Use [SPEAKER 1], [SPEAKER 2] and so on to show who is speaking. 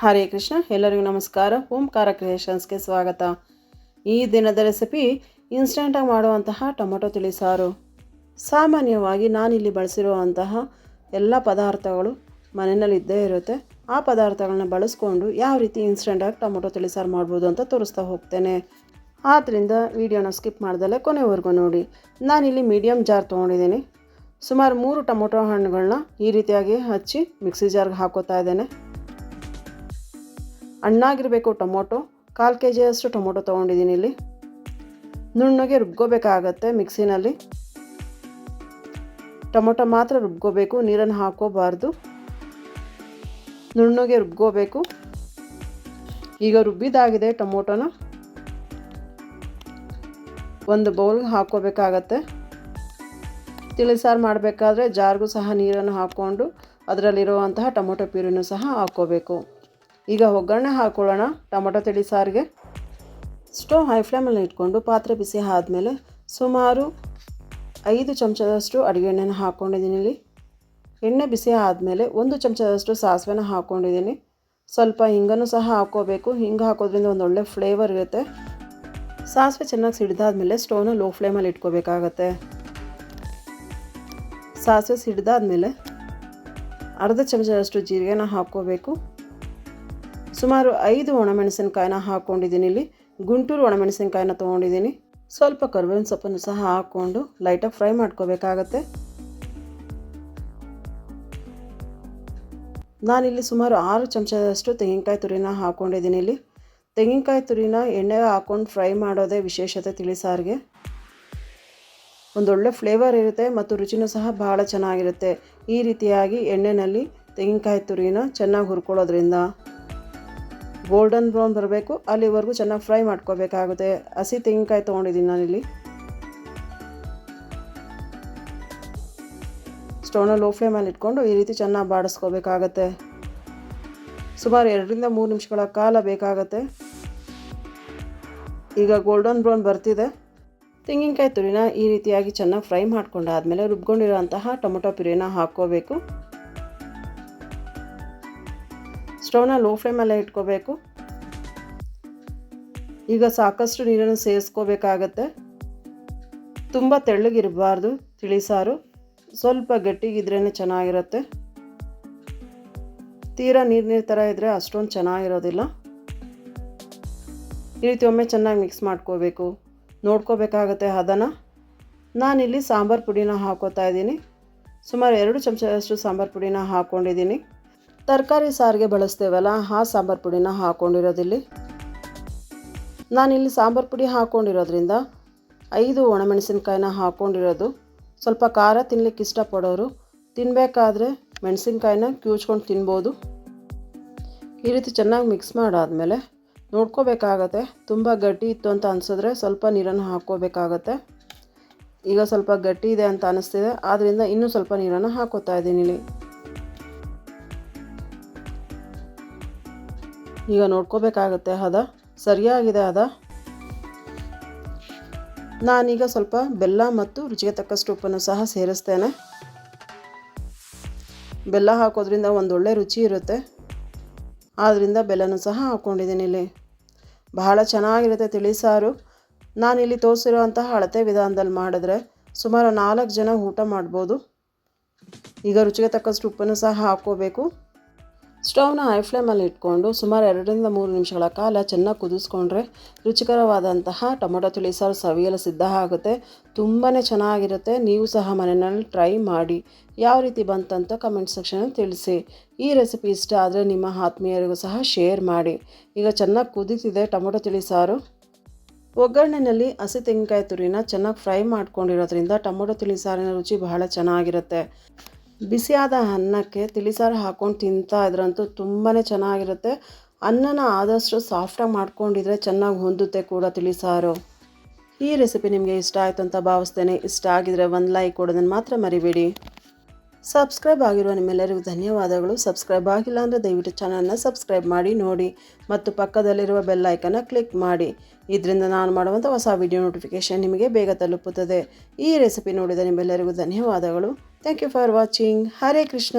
[SPEAKER 1] ಹರೇ ಕೃಷ್ಣ, ಎಲ್ಲರಿಗೂ ನಮಸ್ಕಾರ. ಓಂಕಾರ ಕ್ರಿಯೇಷನ್ಸ್ಗೆ ಸ್ವಾಗತ. ಈ ದಿನದ ರೆಸಿಪಿ ಇನ್ಸ್ಟೆಂಟಾಗಿ ಮಾಡುವಂತಹ ಟೊಮೊಟೊ ತಿಳಿಸಾರು ಸಾಮಾನ್ಯವಾಗಿ ನಾನಿಲ್ಲಿ ಬಳಸಿರುವಂತಹ ಎಲ್ಲ ಪದಾರ್ಥಗಳು ಮನೆಯಲ್ಲಿ ಇದ್ದೇ ಇರುತ್ತೆ. ಆ ಪದಾರ್ಥಗಳನ್ನ ಬಳಸ್ಕೊಂಡು ಯಾವ ರೀತಿ ಇನ್ಸ್ಟೆಂಟಾಗಿ ಟೊಮೊಟೊ ತಿಳಿಸಾರು ಮಾಡ್ಬೋದು ಅಂತ ತೋರಿಸ್ತಾ ಹೋಗ್ತೇನೆ. ಆದ್ದರಿಂದ ವಿಡಿಯೋನ ಸ್ಕಿಪ್ ಮಾಡ್ದಲ್ಲೇ ಕೊನೆವರೆಗೂ ನೋಡಿ. ನಾನಿಲ್ಲಿ ಮೀಡಿಯಮ್ ಜಾರ್ ತೊಗೊಂಡಿದ್ದೀನಿ. ಸುಮಾರು ಮೂರು ಟೊಮೊಟೊ ಹಣ್ಣುಗಳನ್ನ ಈ ರೀತಿಯಾಗಿ ಹಚ್ಚಿ ಮಿಕ್ಸಿ ಜಾರ್ಗೆ ಹಾಕೋತಾ ಇದ್ದೇನೆ. ಹಣ್ಣಾಗಿರಬೇಕು ಟೊಮೊಟೊ, ಕಾಲು ಕೆ ಜಿಯಷ್ಟು ಟೊಮೊಟೊ ತೊಗೊಂಡಿದ್ದೀನಿ ಇಲ್ಲಿ. ನುಣ್ಣಗೆ ರುಬ್ಕೋಬೇಕಾಗತ್ತೆ ಮಿಕ್ಸಿನಲ್ಲಿ. ಟೊಮೊಟೊ ಮಾತ್ರ ರುಬ್ಕೋಬೇಕು, ನೀರನ್ನು ಹಾಕೋಬಾರ್ದು ನುಣ್ಣಗೆ ರುಬ್ಕೋಬೇಕು. ಈಗ ರುಬ್ಬಿದಾಗಿದೆ ಟೊಮೊಟೊನ. ಒಂದು ಬೌಲ್ಗೆ ಹಾಕ್ಕೋಬೇಕಾಗತ್ತೆ. ತಿಳಿಸಾರು ಮಾಡಬೇಕಾದ್ರೆ ಜಾರ್ಗೂ ಸಹ ನೀರನ್ನು ಹಾಕ್ಕೊಂಡು ಅದರಲ್ಲಿರುವಂತಹ ಟೊಮೊಟೊ ಪ್ಯೂರಿನೂ ಸಹ ಹಾಕ್ಕೋಬೇಕು. ಈಗ ಒಗ್ಗರಣೆ ಹಾಕ್ಕೊಳ್ಳೋಣ ಟೊಮೊಟೊ ತಿಳಿ ಸಾರಿಗೆ. ಸ್ಟವ್ ಹೈ ಫ್ಲೇಮಲ್ಲಿ ಇಟ್ಕೊಂಡು ಪಾತ್ರೆ ಬಿಸಿ ಆದಮೇಲೆ ಸುಮಾರು ಐದು ಚಮಚದಷ್ಟು ಅಡುಗೆ ಎಣ್ಣೆನ ಹಾಕ್ಕೊಂಡಿದ್ದೀನಿ ಇಲ್ಲಿ. ಎಣ್ಣೆ ಬಿಸಿ ಆದಮೇಲೆ ಒಂದು ಚಮಚದಷ್ಟು ಸಾಸಿವೆನ ಹಾಕ್ಕೊಂಡಿದ್ದೀನಿ ಸ್ವಲ್ಪ ಹಿಂಗನ್ನು ಸಹ ಹಾಕ್ಕೋಬೇಕು. ಹಿಂಗೆ ಹಾಕೋದ್ರಿಂದ ಒಂದು ಒಳ್ಳೆ ಫ್ಲೇವರ್ ಇರುತ್ತೆ. ಸಾಸಿವೆ ಚೆನ್ನಾಗಿ ಸಿಡಿದಾದ್ಮೇಲೆ ಸ್ಟೋವ್ನ ಲೋ ಫ್ಲೇಮಲ್ಲಿ ಇಟ್ಕೋಬೇಕಾಗತ್ತೆ. ಸಾಸಿವೆ ಸಿಡಿದಾದ್ಮೇಲೆ ಅರ್ಧ ಚಮಚದಷ್ಟು ಜೀರಿಗೆನ ಹಾಕ್ಕೋಬೇಕು. ಸುಮಾರು ಐದು ಒಣಮೆಣಸಿನಕಾಯಿನ ಹಾಕ್ಕೊಂಡಿದ್ದೀನಿ ಇಲ್ಲಿ. ಗುಂಟೂರು ಒಣಮೆಣಸಿನಕಾಯಿನ ತೊಗೊಂಡಿದ್ದೀನಿ. ಸ್ವಲ್ಪ ಕರ್ಬೇವಿನ ಸೊಪ್ಪನ್ನು ಸಹ ಹಾಕ್ಕೊಂಡು ಲೈಟಾಗಿ ಫ್ರೈ ಮಾಡ್ಕೋಬೇಕಾಗತ್ತೆ. ನಾನಿಲ್ಲಿ ಸುಮಾರು ಆರು ಚಮಚದಷ್ಟು ತೆಂಗಿನಕಾಯಿ ತುರಿನ ಹಾಕ್ಕೊಂಡಿದ್ದೀನಿ ಇಲ್ಲಿ. ತೆಂಗಿನಕಾಯಿ ತುರಿನ ಎಣ್ಣೆ ಹಾಕ್ಕೊಂಡು ಫ್ರೈ ಮಾಡೋದೇ ವಿಶೇಷತೆ ತಿಳಿಸಾರಿಗೆ ಒಂದೊಳ್ಳೆ ಫ್ಲೇವರ್ ಇರುತ್ತೆ ಮತ್ತು ರುಚಿನೂ ಸಹ ಭಾಳ ಚೆನ್ನಾಗಿರುತ್ತೆ. ಈ ರೀತಿಯಾಗಿ ಎಣ್ಣೆಯಲ್ಲಿ ತೆಂಗಿನಕಾಯಿ ತುರಿನ ಚೆನ್ನಾಗಿ ಹುರ್ಕೊಳ್ಳೋದ್ರಿಂದ. ಗೋಲ್ಡನ್ ಬ್ರೌನ್ ಬರಬೇಕು ಅಲ್ಲಿವರೆಗೂ ಚೆನ್ನಾಗಿ ಫ್ರೈ ಮಾಡ್ಕೋಬೇಕಾಗುತ್ತೆ. ಹಸಿ ತೆಂಗಿನಕಾಯಿ ತೊಗೊಂಡಿದ್ದೀನಿ ನಾನಿಲ್ಲಿ. ಸ್ಟವ್ನ ಲೋ ಫ್ಲೇಮಲ್ಲಿ ಇಟ್ಕೊಂಡು ಈ ರೀತಿ ಚೆನ್ನಾಗಿ ಬಾಡಿಸ್ಕೋಬೇಕಾಗತ್ತೆ. ಸುಮಾರು ಎರಡರಿಂದ ಮೂರು ನಿಮಿಷಗಳ ಕಾಲ ಬೇಕಾಗತ್ತೆ. ಈಗ ಗೋಲ್ಡನ್ ಬ್ರೌನ್ ಬರ್ತಿದೆ. ತೆಂಗಿನಕಾಯಿ ತುರಿನ ಈ ರೀತಿಯಾಗಿ ಚೆನ್ನಾಗಿ ಫ್ರೈ ಮಾಡ್ಕೊಂಡಾದಮೇಲೆ ರುಬ್ಕೊಂಡಿರೋಂತಹ ಟೊಮೊಟೊ ಪುರಿನ ಹಾಕ್ಕೋಬೇಕು. ಸ್ಟವ್ನ ಲೋ ಫ್ಲೇಮಲ್ಲೇ ಇಟ್ಕೋಬೇಕು. ಈಗ ಸಾಕಷ್ಟು ನೀರನ್ನು ಸೇರಿಸ್ಕೋಬೇಕಾಗತ್ತೆ. ತುಂಬ ತೆಳ್ಳಗಿರಬಾರ್ದು ತಿಳಿಸಾರು ಸ್ವಲ್ಪ ಗಟ್ಟಿಗಿದ್ರೇ ಚೆನ್ನಾಗಿರುತ್ತೆ. ತೀರಾ ನೀರು ನೀರು ಥರ ಇದ್ದರೆ ಅಷ್ಟೊಂದು ಚೆನ್ನಾಗಿರೋದಿಲ್ಲ. ಈ ರೀತಿ ಒಮ್ಮೆ ಚೆನ್ನಾಗಿ ಮಿಕ್ಸ್ ಮಾಡ್ಕೋಬೇಕು. ನೋಡ್ಕೋಬೇಕಾಗತ್ತೆ ಹದನ. ನಾನಿಲ್ಲಿ ಸಾಂಬಾರು ಪುಡಿನ ಹಾಕೋತಾ ಇದ್ದೀನಿ. ಸುಮಾರು ಎರಡು ಚಮಚದಷ್ಟು ಸಾಂಬಾರು ಪುಡಿನ ಹಾಕ್ಕೊಂಡಿದ್ದೀನಿ ತರಕಾರಿ ಸಾರಿಗೆ ಬಳಸ್ತೇವಲ್ಲ, ಆ ಸಾಂಬಾರು ಪುಡಿನ ಹಾಕ್ಕೊಂಡಿರೋದಿಲ್ಲಿ ನಾನಿಲ್ಲಿ ಸಾಂಬಾರು ಪುಡಿ ಹಾಕ್ಕೊಂಡಿರೋದ್ರಿಂದ ಐದು ಒಣಮೆಣಸಿನ್ಕಾಯಿನ ಹಾಕ್ಕೊಂಡಿರೋದು ಸ್ವಲ್ಪ ಖಾರ ತಿನ್ನಲಿಕ್ಕೆ ಇಷ್ಟಪಡೋರು ತಿನ್ನಬೇಕಾದ್ರೆ ಮೆಣಸಿನ್ಕಾಯಿನ ಕ್ಯೂಚ್ಕೊಂಡು ತಿನ್ಬೋದು. ಈ ರೀತಿ ಚೆನ್ನಾಗಿ ಮಿಕ್ಸ್ ಮಾಡಾದಮೇಲೆ ನೋಡ್ಕೋಬೇಕಾಗತ್ತೆ. ತುಂಬ ಗಟ್ಟಿ ಇತ್ತು ಅಂತ ಅನಿಸಿದ್ರೆ ಸ್ವಲ್ಪ ನೀರನ್ನು ಹಾಕ್ಕೋಬೇಕಾಗತ್ತೆ. ಈಗ ಸ್ವಲ್ಪ ಗಟ್ಟಿ ಇದೆ ಅಂತ ಅನಿಸ್ತಿದೆ. ಆದ್ದರಿಂದ ಇನ್ನೂ ಸ್ವಲ್ಪ ನೀರನ್ನು ಹಾಕೋತಾ ಇದ್ದೀನಿ ಇಲ್ಲಿ. ಈಗ ನೋಡ್ಕೋಬೇಕಾಗತ್ತೆ ಹದ ಸರಿಯಾಗಿದೆ ಅದ. ನಾನೀಗ ಸ್ವಲ್ಪ ಬೆಲ್ಲ ಮತ್ತು ರುಚಿಗೆ ತಕ್ಕಷ್ಟು ಉಪ್ಪನ್ನು ಸಹ ಸೇರಿಸ್ತೇನೆ. ಬೆಲ್ಲ ಹಾಕೋದ್ರಿಂದ ಒಂದೊಳ್ಳೆ ರುಚಿ ಇರುತ್ತೆ. ಆದ್ದರಿಂದ ಬೆಲ್ಲನೂ ಸಹ ಹಾಕ್ಕೊಂಡಿದ್ದೀನಿ ಇಲ್ಲಿ. ಬಹಳ ಚೆನ್ನಾಗಿರುತ್ತೆ ತಿಳಿಸಾರು ನಾನಿಲ್ಲಿ ತೋರಿಸಿರುವಂತಹ ಅಳತೆ ವಿಧಾನದಲ್ಲಿ ಮಾಡಿದ್ರೆ ಸುಮಾರು ನಾಲ್ಕು ಜನ ಊಟ ಮಾಡ್ಬೋದು. ಈಗ ರುಚಿಗೆ ತಕ್ಕಷ್ಟು ಉಪ್ಪನ್ನು ಸಹ ಹಾಕ್ಕೋಬೇಕು. ಸ್ಟವ್ನ ಹೈ ಫ್ಲೇಮಲ್ಲಿ ಇಟ್ಕೊಂಡು ಸುಮಾರು ಎರಡರಿಂದ ಮೂರು ನಿಮಿಷಗಳ ಕಾಲ ಚೆನ್ನಾಗಿ ಕುದಿಸ್ಕೊಂಡ್ರೆ ರುಚಿಕರವಾದಂತಹ ಟೊಮೊಟೊ ತಿಳಿಸಾರು ಸವಿಯಲು ಸಿದ್ಧ ಆಗುತ್ತೆ. ತುಂಬಾ ಚೆನ್ನಾಗಿರುತ್ತೆ. ನೀವು ಸಹ ಮನೆಯಲ್ಲಿ ಟ್ರೈ ಮಾಡಿ ಯಾವ ರೀತಿ ಬಂತಂತ ಕಮೆಂಟ್ ಸೆಕ್ಷನಲ್ಲಿ ತಿಳಿಸಿ. ಈ ರೆಸಿಪಿ ಇಷ್ಟ ಆದರೆ ನಿಮ್ಮ ಆತ್ಮೀಯರಿಗೂ ಸಹ ಶೇರ್ ಮಾಡಿ. ಈಗ ಚೆನ್ನಾಗಿ ಕುದೀತಿದೆ ಟೊಮೊಟೊ ತಿಳಿಸಾರು ಒಗ್ಗರಣೆಯಲ್ಲಿ ಹಸಿ ತೆಂಗಿನಕಾಯಿ ತುರಿನ ಚೆನ್ನಾಗಿ ಫ್ರೈ ಮಾಡ್ಕೊಂಡಿರೋದ್ರಿಂದ ಟೊಮೊಟೊ ತಿಳಿಸಾರಿನ ರುಚಿ ಬಹಳ ಚೆನ್ನಾಗಿರುತ್ತೆ. ಬಿಸಿಯಾದ ಅನ್ನಕ್ಕೆ ತಿಳಿಸಾರು ಹಾಕ್ಕೊಂಡು ತಿಂತಾ ಇದ್ರಂತೂ ತುಂಬಾ ಚೆನ್ನಾಗಿರುತ್ತೆ. ಅನ್ನನ ಆದಷ್ಟು ಸಾಫ್ಟಾಗಿ ಮಾಡ್ಕೊಂಡಿದ್ರೆ ಚೆನ್ನಾಗಿ ಹೊಂದುತ್ತೆ ಕೂಡ ತಿಳಿಸಾರು. ಈ ರೆಸಿಪಿ ನಿಮಗೆ ಇಷ್ಟ ಆಯಿತು ಅಂತ ಭಾವಿಸ್ತೇನೆ. ಇಷ್ಟ ಆಗಿದರೆ ಒಂದು ಲೈಕ್ ಕೊಡೋದನ್ನು ಮಾತ್ರ ಮರಿಬೇಡಿ. ಸಬ್ಸ್ಕ್ರೈಬ್ ಆಗಿರುವ ನಿಮ್ಮೆಲ್ಲರಿಗೂ ಧನ್ಯವಾದಗಳು. ಸಬ್ಸ್ಕ್ರೈಬ್ ಆಗಿಲ್ಲ ಅಂದರೆ ದಯವಿಟ್ಟು ಚಾನಲ್ನ ಸಬ್ಸ್ಕ್ರೈಬ್ ಮಾಡಿ, ನೋಡಿ ಮತ್ತು ಪಕ್ಕದಲ್ಲಿರುವ ಬೆಲ್ ಐಕನ್ನ ಕ್ಲಿಕ್ ಮಾಡಿ. ಇದರಿಂದ ನಾನು ಮಾಡುವಂಥ ಹೊಸ ವಿಡಿಯೋ ನೋಟಿಫಿಕೇಷನ್ ನಿಮಗೆ ಬೇಗ ತಲುಪುತ್ತದೆ. ಈ ರೆಸಿಪಿ ನೋಡಿದ ನಿಮ್ಮೆಲ್ಲರಿಗೂ ಧನ್ಯವಾದಗಳು. Thank you for watching Hare Krishna